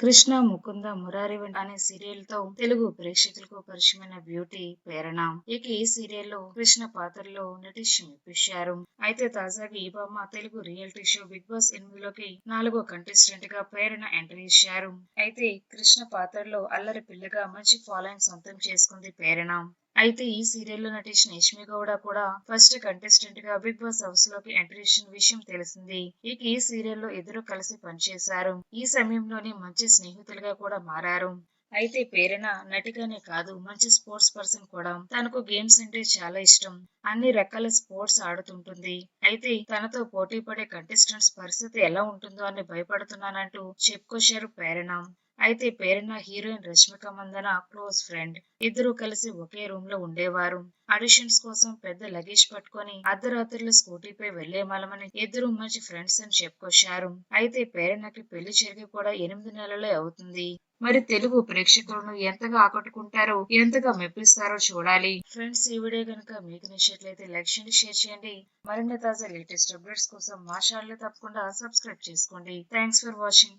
కృష్ణ ముకుంద మురారి అనే సీరియల్తో తెలుగు ప్రేక్షకులకు పరిచయమైన బ్యూటీ ప్రేరణ. ఇక ఈ సీరియల్లో కృష్ణ పాత్రలో నటించి మెప్పించారు అయితే తాజాగా ఈ బొమ్మ Telugu reality show Bigg Boss ఎనిమిదిలోకి నాలుగో కంటెస్టెంట్గా ప్రేరణ ఎంట్రీ ఇచ్చారు. అయితే కృష్ణ పాత్రలో అల్లరి పిల్లగా మంచి ఫాలోయింగ్ సొంతం చేసుకుంది ప్రేరణ. అయితే ఈ సీరియల్లో నటించిన యష్మి గౌడ కూడా ఫస్ట్ కంటెస్టెంట్గా బిగ్ బాస్ హౌస్లోకి ఎంట్రీ ఇచ్చిన విషయం తెలిసింది. ఇక ఈ సీరియల్లో ఇద్దరు కలిసి పనిచేశారు. ఈ సమయంలోనే మంచి స్నేహితులుగా కూడా మారారు. అయితే ప్రేరణ నటిగానే కాదు మంచి స్పోర్ట్స్ పర్సన్ కూడా. తనకు గేమ్స్ అంటే చాలా ఇష్టం. అన్ని రకాల స్పోర్ట్స్ ఆడుతుంటుంది. అయితే తనతో పోటీ పడే కంటెస్టెంట్స్ పరిస్థితి ఎలా ఉంటుందో అని భయపడుతున్నానంటూ చెప్పుకొచ్చారు ప్రేరణ. అయితే Prerana heroine Rashmika Mandanna close friend. ఇద్దరు కలిసి ఒకే రూమ్లో ఉండేవారు. ఆడిషన్స్ కోసం పెద్ద లగేజ్ పట్టుకొని అర్ధరాత్రులు స్కూటీపై వెళ్ళే మలమని ఇద్దరు మంచి ఫ్రెండ్స్ అని చెప్పుకొచ్చారు. అయితే పేరన్నకి పెళ్ళి జరిగి కూడా ఎనిమిది నెలలే అవుతుంది. మరి తెలుగు ప్రేక్షకులను ఎంతగా ఆకట్టుకుంటారో ఎంతగా మెప్పిస్తారో చూడాలి. ఫ్రెండ్స్ ఈ వీడియో కనుక మీకు నచ్చినట్లయితే లైక్ చేయండి షేర్ చేయండి. మరిన్ని తాజా లేటెస్ట్ అప్డేట్స్ కోసం మా ఛానల్ తప్పకుండా సబ్స్క్రైబ్ చేసుకోండి. Thanks for watching.